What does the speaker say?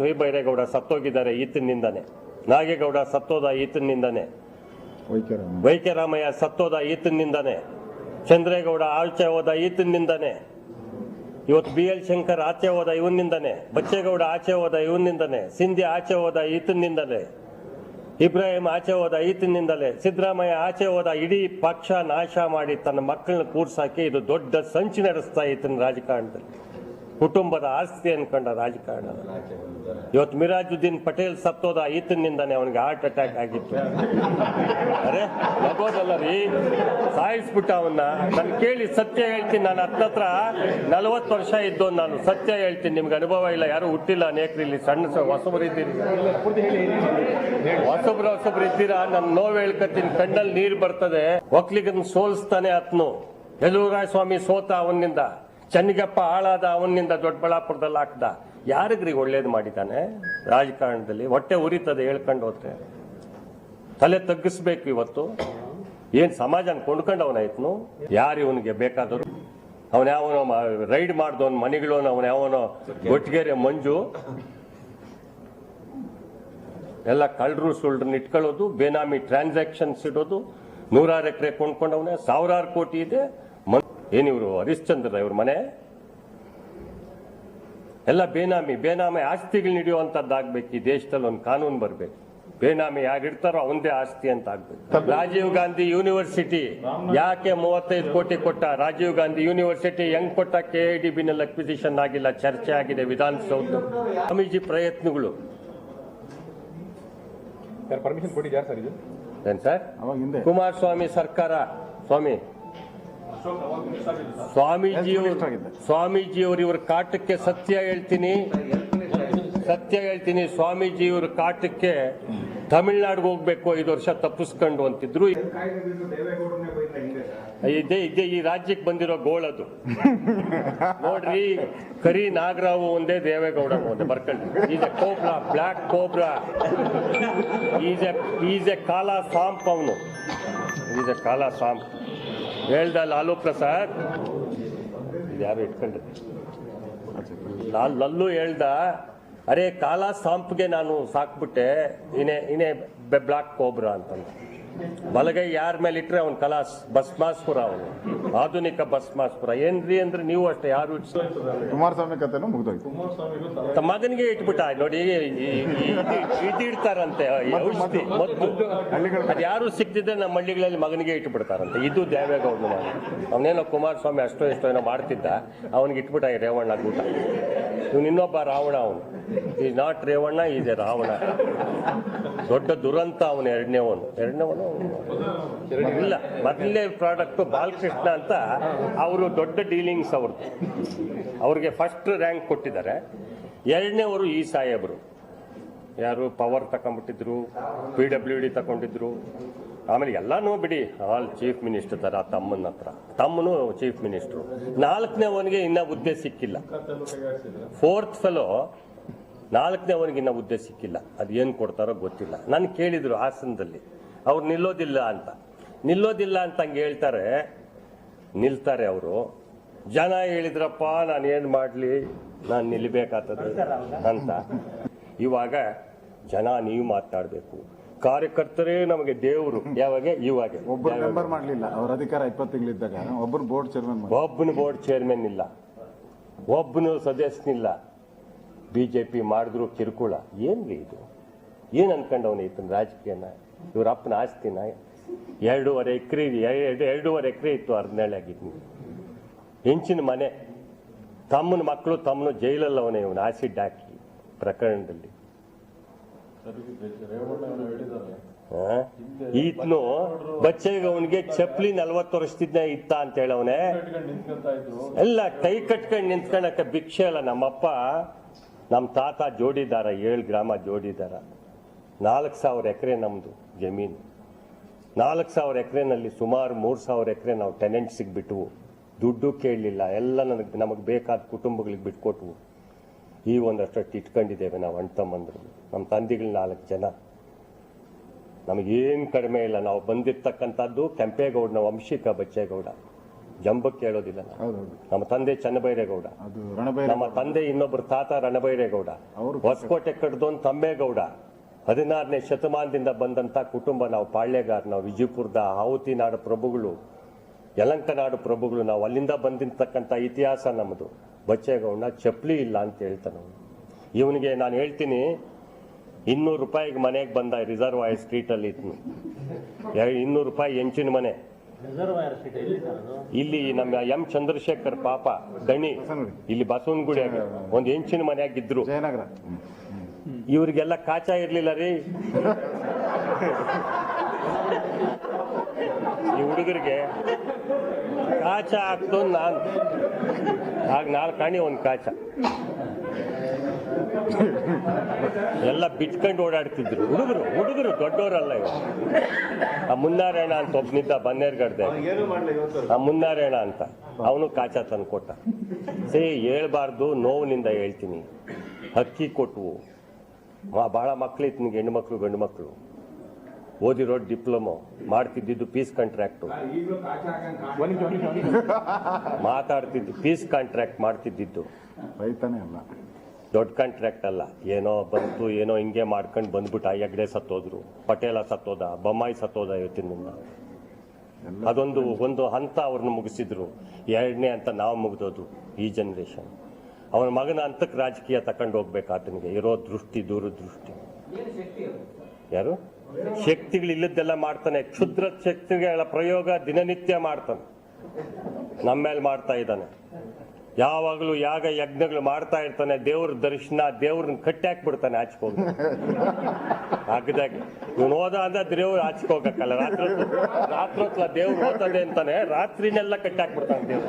ಶ್ರೀಬೈರೇಗೌಡ ಸತ್ತೋಗಿದ್ದಾರೆ ಈತನಿಂದಾನೆ. ನಾಗೇಗೌಡ ಸತ್ತೋದ ಈತನಿಂದಾನೆ. ವೈಕ್ಯರಾಮ. ವೈಕ್ಯರಾಮಯ್ಯ ಸತ್ತೋದ ಈತನಿಂದಾನೆ. ಚಂದ್ರೇಗೌಡ ಆಚೆ ಹೋದ ಈತನಿಂದಾನೆ. ಇವತ್ತು ಬಿ ಎಲ್ ಶಂಕರ್ ಆಚೆ ಹೋದ ಇವನಿಂದಾನೆ. ಬಚ್ಚೇಗೌಡ ಆಚೆ ಹೋದ ಇವನಿಂದಾನೆ. ಸಿಂಧಿ ಆಚೆ ಹೋದ ಈತನಿಂದಲೇ. ಇಬ್ರಾಹಿಂ ಆಚೆ ಹೋದ ಈತನಿಂದಲೇ. ಸಿದ್ದರಾಮಯ್ಯ ಆಚೆ ಹೋದ ಇಡೀ ಪಕ್ಷ ನಾಶ ಮಾಡಿ ತನ್ನ ಮಕ್ಕಳನ್ನ ಕೂರ್ಸಾಕಿ ಇದು ದೊಡ್ಡ ಸಂಚು ನಡೆಸ್ತಾ ಈತನ ರಾಜಕಾರಣದಲ್ಲಿ. ಕುಟುಂಬದ ಆಸ್ತಿ ಅನ್ಕೊಂಡ ರಾಜಕಾರಣ. ಇವತ್ತು ಮಿರಾಜುದ್ದೀನ್ ಪಟೇಲ್ ಸತ್ತೋದ ಈತನಿಂದಾನೆ ಅವನಿಗೆ ಹಾರ್ಟ್ ಅಟ್ಯಾಕ್ ಆಗಿತ್ತು. ಅರೆ ನಗೋದಲ್ಲ ರೀ ಸಾಯಿಸ್ಬಿಟ್ಟ ಅವನ್ನ. ನಾನು ಕೇಳಿ ಸತ್ಯ ಹೇಳ್ತೀನಿ. ನಾನು ಹತ್ತತ್ರ ನಲವತ್ತು ವರ್ಷ ಇದ್ದು ನಾನು ಸತ್ಯ ಹೇಳ್ತೀನಿ. ನಿಮ್ಗೆ ಅನುಭವ ಇಲ್ಲ, ಯಾರು ಹುಟ್ಟಿಲ್ಲ ಅನೇಕರು ಇಲ್ಲಿ ಸಣ್ಣ ಹೊಸಬ್ರು ಇದ್ದೀರಿ. ಹೊಸಬ್ರು ಹೊಸಬ್ರು ಇದ್ದೀರಾ? ನನ್ ನೋವು ಹೇಳ್ಕತ್ತೀನಿ. ಕಣ್ಣಲ್ಲಿ ನೀರು ಬರ್ತದೆ. ಒಕ್ಲಿಗನ್ ಸೋಲ್ಸ್ತಾನೆ ಆತ್ನು. ಯಲೂರಾಯ ಸ್ವಾಮಿ ಸೋತ ಅವನಿಂದ. ಚನ್ನಗಪ್ಪ ಹಾಳಾದ ಅವನಿಂದ ದೊಡ್ಡಬಳ್ಳಾಪುರದಲ್ಲಿ ಹಾಕ್ದ. ಯಾರಿಗ್ರಿಗೆ ಒಳ್ಳೇದು ಮಾಡಿದ್ದಾನೆ? ರಾಜಕಾರಣದಲ್ಲಿ ಹೊಟ್ಟೆ ಉರಿತದೆ ಹೇಳ್ಕೊಂಡು ಹೋದ್ರೆ. ತಲೆ ತಗ್ಗಿಸ್ಬೇಕು ಇವತ್ತು. ಏನು ಸಮಾಜನ ಕೊಂಡ್ಕೊಂಡವನಾಯ್ತು ಯಾರು ಇವನಿಗೆ ಬೇಕಾದರು. ಅವನ ಯಾವನೋ ರೈಡ್ ಮಾಡ್ದವನ್ ಮನೆಗಳು, ಅವನ ಯಾವನೋ ಒಟ್ಟಿಗೆರೆ ಮಂಜು. ಎಲ್ಲ ಕಳ್ಳರು ಸುಳ್ಳರನ್ನ ಇಟ್ಕೊಳ್ಳೋದು, ಬೇನಾಮಿ ಟ್ರಾನ್ಸಾಕ್ಷನ್ಸ್ ಇಡೋದು. ನೂರಾರು ಎಕರೆ ಕೊಂಡ್ಕೊಂಡವನೇ, ಸಾವಿರಾರು ಕೋಟಿ ಇದೆ. ಏನಿವ್ರು ಹರಿಶ್ಚಂದ್ರ ಇವ್ರ ಮನೆ? ಎಲ್ಲ ಬೇನಾಮಿ ಬೇನಾಮಿ ಆಸ್ತಿಗಳು ನಡೆಯುವಂಥದ್ದಾಗಬೇಕು ಈ ದೇಶದಲ್ಲಿ ಒಂದು ಕಾನೂನು ಬರಬೇಕು. ಬೇನಾಮಿ ಯಾರು ಇಡ್ತಾರೋ ಅವಂದೇ ಆಸ್ತಿ ಅಂತ ಆಗ್ಬೇಕು. ರಾಜೀವ್ ಗಾಂಧಿ ಯೂನಿವರ್ಸಿಟಿ ಯಾಕೆ ಮೂವತ್ತೈದು ಕೋಟಿ ಕೊಟ್ಟ? ರಾಜೀವ್ ಗಾಂಧಿ ಯೂನಿವರ್ಸಿಟಿ ಹೆಂಗ್ ಕೊಟ್ಟ? ಕೆ ಐ ಡಿ ಬಿನಲ್ಲಿ ಅಕ್ವಿಸಿಷನ್ ಆಗಿಲ್ಲ ಚರ್ಚೆ ಆಗಿದೆ ವಿಧಾನಸೌಧ ಸ್ವಾಮೀಜಿ ಪ್ರಯತ್ನಗಳು. ಸರ್ ಪರ್ಮಿಷನ್ ಕೊಟ್ಟಿದ್ಯಾರು ಸರ್ ಇದು? ಏನ್ ಸರ್ ಅವಾಗ ಹಿಂದೆ. ಕುಮಾರಸ್ವಾಮಿ ಸರ್ಕಾರ. ಸ್ವಾಮಿ ಸ್ವಾಮೀಜಿಯವರು. ಸ್ವಾಮೀಜಿಯವರು ಇವ್ರ ಕಾಟಕ್ಕೆ ಸತ್ಯ ಹೇಳ್ತೀನಿ. ಸತ್ಯ ಹೇಳ್ತೀನಿ ಸ್ವಾಮೀಜಿಯವ್ರ ಕಾಟಕ್ಕೆ ತಮಿಳ್ನಾಡಿಗೆ ಹೋಗ್ಬೇಕು ಐದು ವರ್ಷ ತಪ್ಪಿಸ್ಕೊಂಡು ಅಂತಿದ್ರು. ಇದೇ ಇದೇ ಈ ರಾಜ್ಯಕ್ಕೆ ಬಂದಿರೋ ಗೋಳದು ನೋಡ್ರಿ ಕರಿ ನಾಗರಾವು ಒಂದೇ ದೇವೇಗೌಡ ಒಂದೇ ಬರ್ಕೊಂಡ್ರಿ. Is a cobra black cobra is a is a ಕಾಲ ಸಾಂಪ್ ಅವನು. ಈಸ್ ಎ ಕಾಲ ಸಾಂಪ್. ಹೇಳ್ದ ಲಾಲು ಪ್ರಸಾದ್. ಯಾರು ಇಟ್ಕೊಂಡ್ರಿ ಲಾಲ್ ಲಲ್ಲು ಹೇಳ್ದ, ಅರೆ ಕಾಲ ಸಾಂಪ್ಗೆ ನಾನು ಸಾಕ್ಬಿಟ್ಟೆ, ಇನೇ ಇನೇ ಬ್ಲಾಕ್ ಕೋಬ್ರಾ ಅಂತಂದ. ಬಲಗೈ ಯಾರ ಮೇಲೆ ಇಟ್ಟರೆ ಅವ್ನ ಕಲಾಸ್ ಭಸ್ಮಾಸ್ಪುರ ಅವನು. ಆಧುನಿಕ ಭಸ್ಮಾಸ್ಪುರ ಏನ್ರಿ ಅಂದ್ರೆ ನೀವು ಅಷ್ಟೇ ಯಾರು ಇಟ್ಸ್ ಕುಮಾರಸ್ವಾಮಿ ಕಥೆನೂ ಮುಗ್ದೋಯ್ತು. ತಮ್ಮ ಮಗನಿಗೆ ಇಟ್ಬಿಟ್ಟ ನೋಡಿ ಇಟ್ಟಿಡ್ತಾರಂತೆ ಔಷಧಿ ಮದ್ದು. ಹಳ್ಳಿಗಳ ಅದು ಯಾರು ಸಿಕ್ತಿದ್ರೆ ನಮ್ಮ ಹಳ್ಳಿಗಳಲ್ಲಿ ಮಗನಿಗೆ ಇಟ್ಬಿಡ್ತಾರಂತೆ. ಇದು ದೇವೇಗೌಡ ಮಾಡಿ ಅವನೇನೋ ಕುಮಾರಸ್ವಾಮಿ ಅಷ್ಟೋ ಎಷ್ಟೋ ಏನೋ ಮಾಡ್ತಿದ್ದ ಅವನಿಗೆ ಇಟ್ಬಿಟ್ಟ ರೇವಣ್ಣ ಗೂಟ. ಇವನು ಇನ್ನೊಬ್ಬ ರಾವಣ ಅವನು. Is not Revanna is a Ravana. ದೊಡ್ಡ ದುರಂತ ಅವನು ಎರಡನೇವನು ಎರಡನೇವನು ಇಲ್ಲ ಮೊದಲನೇ ಪ್ರಾಡಕ್ಟ್ ಬಾಲಕೃಷ್ಣ ಅಂತ ಅವರು ದೊಡ್ಡ ಡೀಲಿಂಗ್ಸ್ ಅವ್ರದ್ದು. ಅವ್ರಿಗೆ ಫಸ್ಟ್ ರ್ಯಾಂಕ್ ಕೊಟ್ಟಿದ್ದಾರೆ. ಎರಡನೇವರು ಈ ಸಾಹೇಬರು. ಯಾರು ಪವರ್ ತಗೊಂಬಿಟ್ಟಿದ್ರು ಪಿ ಡಬ್ಲ್ಯೂ ಡಿ ತಗೊಂಡಿದ್ರು ಆಮೇಲೆ ಎಲ್ಲನೂ ಬಿಡಿ ಆಲ್ ಚೀಫ್ ಮಿನಿಸ್ಟರ್ ತರ, ತಮ್ಮನ ಹತ್ರ. ತಮ್ಮನು ಚೀಫ್ ಮಿನಿಸ್ಟ್ರು ನಾಲ್ಕನೇ ಅವನಿಗೆ ಇನ್ನೂ ಹುದ್ದೆ ಸಿಕ್ಕಿಲ್ಲ. ಫೋರ್ತ್ ಫೆಲೋ ನಾಲ್ಕನೇವನಿಗೆ ಇನ್ನ ಹುದ್ದೆ ಸಿಕ್ಕಿಲ್ಲ. ಅದು ಏನು ಕೊಡ್ತಾರೋ ಗೊತ್ತಿಲ್ಲ. ನಾನು ಕೇಳಿದರು ಹಾಸನದಲ್ಲಿ. ಅವ್ರು ನಿಲ್ಲೋದಿಲ್ಲ ಅಂತ. ನಿಲ್ಲೋದಿಲ್ಲ ಅಂತ ಹಂಗೆ ಹೇಳ್ತಾರೆ. ನಿಲ್ತಾರೆ ಅವರು. ಜನ ಹೇಳಿದ್ರಪ್ಪ ನಾನು ಏನು ಮಾಡಲಿ? ನಾನು ನಿಲ್ಲಬೇಕಾಗ್ತದೆ ಅಂತ. ಇವಾಗ ಜನ ನೀವು ಮಾತಾಡಬೇಕು. ಕಾರ್ಯಕರ್ತರೇ ನಮಗೆ ದೇವರು. ಯಾವಾಗ? ಇವಾಗ. ಒಬ್ಬರು ಮೆಂಬರ್ ಮಾಡಲಿಲ್ಲ. ಅವ್ರ ಅಧಿಕಾರ ಇಪ್ಪತ್ತು ತಿಂಗಳಿದ್ದಾಗ ಒಬ್ಬರು ಬೋರ್ಡ್ ಚೇರ್ಮನ್ ಒಬ್ಬನು ಬೋರ್ಡ್ ಚೇರ್ಮನ್ ಇಲ್ಲ. ಒಬ್ಬನು ಸದಸ್ಯನಿಲ್ಲ. ಬಿ ಜೆ ಪಿ ಮಾಡಿದ್ರು ಕಿರುಕುಳ. ಏನ್ರಿ ಇದು? ಏನು ಅನ್ಕೊಂಡವನು ಈತನ ರಾಜಕೀಯನ? ಇವ್ರ ಅಪ್ಪನ ಆಸ್ತಿನ? ಎರಡೂವರೆ ಎಕರೆ ಎರಡು ಎರಡೂವರೆ ಎಕರೆ ಇತ್ತು ಹದಿನೇಳಾಗಿದ್ದು ಹೆಂಚಿನ ಮನೆ. ತಮ್ಮನ ಮಕ್ಕಳು ತಮ್ಮನು ಜೈಲಲ್ಲಿ ಅವನೇ ಇವನು ಆಸಿಡ್ ಹಾಕಿ ಪ್ರಕರಣದಲ್ಲಿ. ಈತ್ನು ಬಚ್ಚೆಗೆ ಅವನಿಗೆ ಚಪ್ಲಿ ನಲ್ವತ್ತು ವರ್ಷದಿಂದ ಇತ್ತ ಅಂತ ಹೇಳವನೆ ಎಲ್ಲ ಕೈ ಕಟ್ಕೊಂಡು ನಿಂತ್ಕೊಂಡಕ್ಕ ಭಿಕ್ಷೆ ಅಲ್ಲ ನಮ್ಮಪ್ಪ. ನಮ್ಮ ತಾತ ಜೋಡಿದಾರ, ಏಳು ಗ್ರಾಮ ಜೋಡಿದಾರ. ನಾಲ್ಕು ಸಾವಿರ ಎಕರೆ ನಮ್ಮದು ಜಮೀನು. ನಾಲ್ಕು ಸಾವಿರ ಎಕರೆನಲ್ಲಿ ಸುಮಾರು ಮೂರು ಸಾವಿರ ಎಕರೆ ನಾವು ಟೆನೆಂಟ್ಸಿಗೆ ಬಿಟ್ವು. ದುಡ್ಡು ಕೇಳಲಿಲ್ಲ, ಎಲ್ಲ ನನಗೆ, ನಮಗೆ ಬೇಕಾದ ಕುಟುಂಬಗಳಿಗೆ ಬಿಟ್ಕೊಟ್ವು. ಈ ಒಂದಷ್ಟು ಇಟ್ಕೊಂಡಿದ್ದೇವೆ ನಾವು ಅಣ್ಣ ತಮ್ಮಂದ್ರು. ನಮ್ಮ ತಂದೆಗಳು ನಾಲ್ಕು ಜನ. ನಮಗೇನು ಕಡಿಮೆ ಇಲ್ಲ, ನಾವು ಬಂದಿರ್ತಕ್ಕಂಥದ್ದು ಕೆಂಪೇಗೌಡನ ವಂಶಿಕ ಬಚ್ಚೇಗೌಡ. ಜಂಬಕ್ಕೆ ಹೇಳೋದಿಲ್ಲ. ಹೌದೌದು. ನಮ್ಮ ತಂದೆ ಚನ್ನಬೈರೇಗೌಡ ಅದು ರಣಬೈರ ನಮ್ಮ ತಂದೆ ಇನ್ನೊಬ್ಬರು ತಾತ ರಣಬೈರೇಗೌಡ ಅವರು ಹೊಸಕೋಟೆ ಕಡ್ದೋನ್ ತಮ್ಮೇಗೌಡ. ಹದಿನಾರನೇ ಶತಮಾನದಿಂದ ಬಂದಂತ ಕುಟುಂಬ ನಾವು ಪಾಳ್ಯಗಾರ ನಾವು ವಿಜಯಪುರದ ಆಹುತಿ ನಾಡು ಪ್ರಭುಗಳು ಯಲಂಕ ನಾಡು ಪ್ರಭುಗಳು. ನಾವು ಅಲ್ಲಿಂದ ಬಂದಿರ್ತಕ್ಕಂಥ ಇತಿಹಾಸ ನಮ್ಮದು ಬಚ್ಚೇಗೌಡ ಚಪ್ಲಿ ಇಲ್ಲ ಅಂತ ಹೇಳ್ತಾನೆ ಅವನು. ಇವನಿಗೆ ನಾನು ಹೇಳ್ತೀನಿ ಇನ್ನೂರು ರೂಪಾಯಿಗೆ ಮನೆಗೆ ಬಂದ ರಿಸರ್ವಾಯರ್ ಸ್ಟ್ರೀಟಲ್ಲಿ ಇದ್ನು. ಎರಡು ಇನ್ನೂರು ರೂಪಾಯಿ ಹೆಂಚಿನ ಮನೆ. ಇಲ್ಲಿ ನಮ್ಮ ಎಂ ಚಂದ್ರಶೇಖರ್ ಪಾಪ ದಣಿ ಬಸವನಗುಡಿ. ಇಲ್ಲಿ ಬಸವನಗುಡಿಯಾಗ ಒಂದು ಹೆಂಚಿನ ಮನೆಯಾಗಿದ್ರು. ಜಯನಗರ. ಇವ್ರಿಗೆಲ್ಲ ಕಾಚಾ ಇರ್ಲಿಲ್ಲ ರೀ. ಈ ಹುಡುಗರಿಗೆ ಕಾಚ ಆಗ್ತು ನಾನು. ಆಗ ನಾಲ್ಕು ಕಾಣಿ ಒಂದು ಕಾಚ. ಎಲ್ಲ ಬಿಟ್ಕೊಂಡು ಓಡಾಡ್ತಿದ್ರು. ಹುಡುಗರು ಹುಡುಗರು ದೊಡ್ಡವರಲ್ಲ ಇವರು. ಆ ಮುನ್ನಾರಾಯಣ ಅಂತ ಒಬ್ಬನಿದ್ದ ಬನ್ನೇರ್ಗಡ್ದೆ ಆ ಮುನ್ನಾರಾಯಣ ಅಂತ. ಅವನು ಕಾಚ ತಂದು ಕೊಟ್ಟ. ಸೇ ಹೇಳ್ಬಾರ್ದು ನೋವಿನಿಂದ ಹೇಳ್ತೀನಿ. ಅಕ್ಕಿ ಕೊಟ್ಟವು ಮಾ- ಮಕ್ಳಿತ್ತು ನಿಮಗೆ ಹೆಣ್ಣು ಮಕ್ಕಳು ಗಂಡು ಮಕ್ಕಳು ಓದಿರೋ ಡಿಪ್ಲೊಮೊ ಮಾಡ್ತಿದ್ದಿದ್ದು ಪೀಸ್ ಕಾಂಟ್ರಾಕ್ಟು. ಮಾತಾಡ್ತಿದ್ದು ಪೀಸ್ ಕಾಂಟ್ರಾಕ್ಟ್ ಮಾಡ್ತಿದ್ದಿದ್ದು. ರೈತನೇ ಅಲ್ಲ. ದೊಡ್ಡ ಕಾಂಟ್ರಾಕ್ಟ್ ಅಲ್ಲ. ಏನೋ ಬಂತು ಏನೋ ಹಿಂಗೆ ಮಾಡ್ಕೊಂಡು ಬಂದ್ಬಿಟ್ಟು ಆ ಹೆಗ್ಡೆ ಸತ್ತೋದ್ರು. ಪಟೇಲ ಸತ್ತೋದ ಬೊಮ್ಮಾಯಿ ಸತ್ತೋದ ಇವತ್ತಿನಿಂದ ಅದೊಂದು ಒಂದು ಹಂತ ಅವ್ರನ್ನ ಮುಗಿಸಿದ್ರು. ಎರಡನೇ ಅಂತ ನಾವು ಮುಗಿದೋದು ಈ ಜನ್ರೇಷನ್ ಅವನ ಮಗನ ಹಂತಕ್ಕೆ ರಾಜಕೀಯ ತಕೊಂಡು ಹೋಗ್ಬೇಕು ಆತನಿಗೆ. ಇರೋ ದೃಷ್ಟಿ ದೂರದೃಷ್ಟಿ ಯಾರು? ಶಕ್ತಿಗಳು ಇಲ್ಲದ್ದೆಲ್ಲ ಮಾಡ್ತಾನೆ. ಕ್ಷುದ್ರ ಶಕ್ತಿಗಳ ಪ್ರಯೋಗ ದಿನನಿತ್ಯ ಮಾಡ್ತಾನೆ. ನಮ್ಮ ಮೇಲೆ ಮಾಡ್ತಾ ಇದ್ದಾನೆ. ಯಾವಾಗಲೂ ಯಾಗ ಯಜ್ಞಗಳು ಮಾಡ್ತಾ ಇರ್ತಾನೆ, ದೇವ್ರ ದರ್ಶನ, ದೇವ್ರನ್ನ ಕಟ್ಟಿ ಹಾಕ್ಬಿಡ್ತಾನೆ ಆಚ್ಕೋಗಿ ಆಗದಾಗ ಇವನು ಹೋದ ಅಂದ್ರೆ ದೇವ್ರು ಆಚೆಗೆ ಹೋಗಕ್ಕಲ್ಲ. ರಾತ್ರಿ ರಾತ್ರೋತ್ಲ ರಾತ್ರಿ ದೇವ್ರು ಹೋಗ್ತದೆ ಅಂತಾನೆ, ರಾತ್ರಿನೆಲ್ಲ ಕಟ್ಟಿ ಹಾಕ್ಬಿಡ್ತಾನೆ ದೇವ್ರು.